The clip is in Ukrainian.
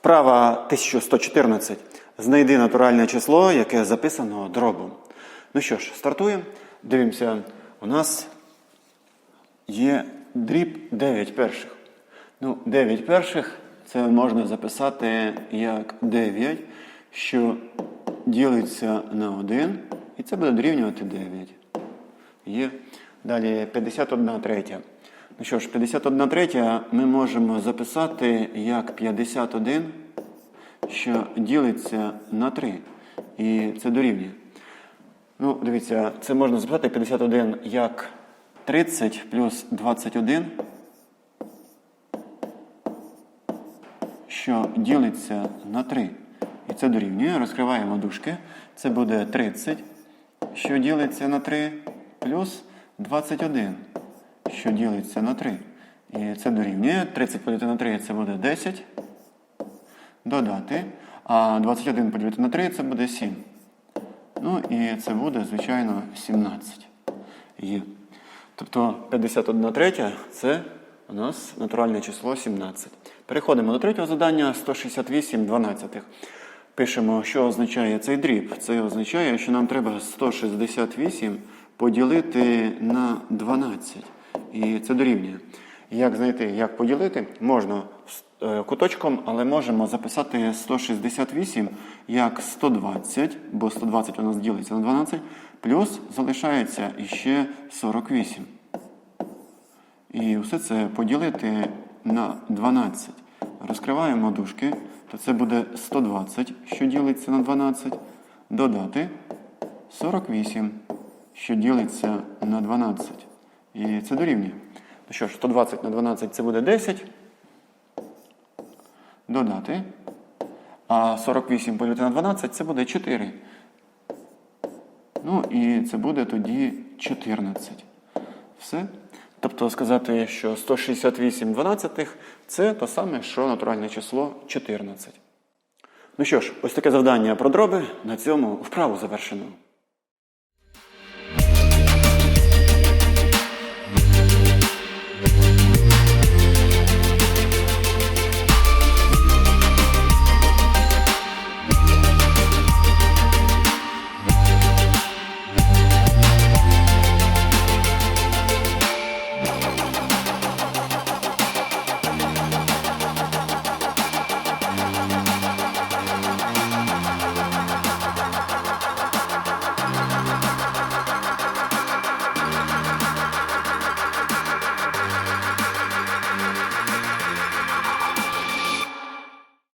Вправа 1114. Знайди натуральне число, яке записано дробом. Ну що ж, стартуємо. Дивимося, у нас є дріб 9 перших. Ну, 9 перших це можна записати як 9, що ділиться на 1, і це буде дорівнювати 9. Є. Далі 51 третя. Ну що ж, 51 третя ми можемо записати як 51, що ділиться на 3. І це дорівнює. Ну, дивіться, це можна записати 51 як 30 плюс 21, що ділиться на 3. І це дорівнює. Розкриваємо дужки. Це буде 30, що ділиться на 3, плюс 21, що ділиться на 3. І це дорівнює. 30 поділити на 3 це буде 10. Додати. А 21 поділити на 3 це буде 7. Ну і це буде, звичайно, 17. Є. Тобто 51 третя це у нас натуральне число 17. Переходимо до третього завдання 168 дванадцятих. Пишемо, що означає цей дріб. Це означає, що нам треба 168 поділити на 12. І це дорівнює. Як знайти, як поділити? Можна е, куточком, але можемо записати 168 як 120, бо 120 у нас ділиться на 12, плюс залишається іще 48. І все це поділити на 12. Розкриваємо дужки, то це буде 120, що ділиться на 12, додати 48, що ділиться на 12. І це дорівнює. Ну що ж, 120 на 12 це буде 10. Додати. А 48 поділити на 12 це буде 4. Ну і це буде тоді 14. Все. Тобто сказати, що 168 дванадцятих це те саме, що натуральне число 14. Ну що ж, ось таке завдання про дроби. На цьому вправу завершено.